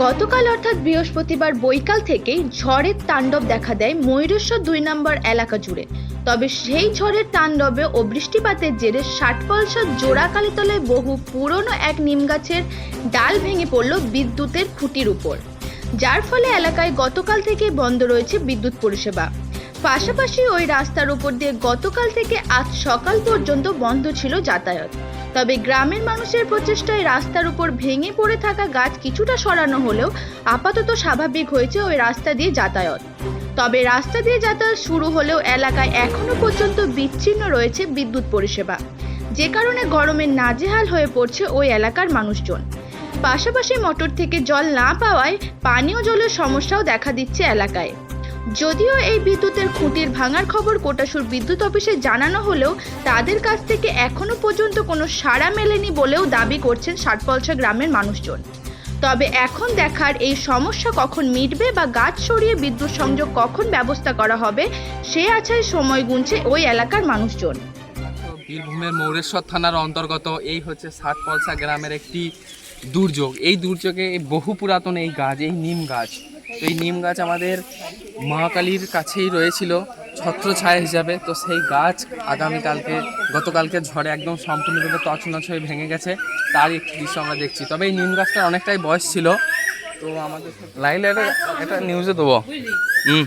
গতকাল অর্থাৎ বৃহস্পতিবার বৈকাল থেকেই ঝড়ের তাণ্ডব দেখা দেয় ময়ূরেশ্বর দুই নম্বর এলাকা জুড়ে। তবে সেই ঝড়ের তাণ্ডবে ও বৃষ্টিপাতের জেরে ষাটপলসার জোড়া কালীতলায় বহু পুরনো এক নিম গাছের ডাল ভেঙে পড়ল বিদ্যুতের খুঁটির উপর। যার ফলে এলাকায় গতকাল থেকে বন্ধ রয়েছে বিদ্যুৎ পরিষেবা। পাশাপাশি ওই রাস্তার উপর দিয়ে গতকাল থেকে আজ সকাল পর্যন্ত বন্ধ ছিল যাতায়াত। তবে গ্রামের মানুষের প্রচেষ্টায় রাস্তার উপর ভেঙে পড়ে থাকা গাছ কিছুটা সরানো হলেও আপাতত স্বাভাবিক হয়েছে ওই রাস্তা দিয়ে যাতায়াত। তবে রাস্তা দিয়ে যাতায়াত শুরু হলেও এলাকায় এখনও পর্যন্ত বিচ্ছিন্ন রয়েছে বিদ্যুৎ পরিষেবা। যে কারণে গরমে নাজেহাল হয়ে পড়ছে ওই এলাকার মানুষজন। পাশাপাশি মোটর থেকে জল না পাওয়ায় পানীয় জলের সমস্যাও দেখা দিচ্ছে এলাকায়। যদিও এই বিদ্যুতের খুঁটির ভাঙার খবর কোটাসুর বিদ্যুৎ অফিসে জানানো হলেও তাদের কাছ থেকে এখনও পর্যন্ত কোনো সাড়া মেলেনি বলেও দাবি করছেন ষাটপলসা গ্রামের মানুষজন। তবে এখন দেখার এই সমস্যা কখন মিটবে বা গাছ সরিয়ে বিদ্যুৎ সংযোগ কখন ব্যবস্থা করা হবে, সে আছায় সময় গুনছে ওই এলাকার মানুষজন। বীরভূমের মৌরেশ্বর থানার অন্তর্গত এই হচ্ছে ষাটপলসা গ্রামের একটি দুর্যোগ। এই দুর্যোগে বহু পুরাতন এই গাছ, এই নিম গাছ এই নিম গাছ আমাদের মহাকালীর কাছেই রয়েছিল ছত্রছায়া হিসাবে। তো সেই গাছ আগামীকালকে গতকালকে ঝড়ে একদম সম্পূর্ণরূপে তছনছ হয়ে ভেঙে গেছে। তার একটি দৃশ্য আমরা দেখছি। তবে এই নিম গাছটার অনেকটাই বয়স ছিল। তো আমাদের লাইলে এটা নিউজে দেবো। হুম।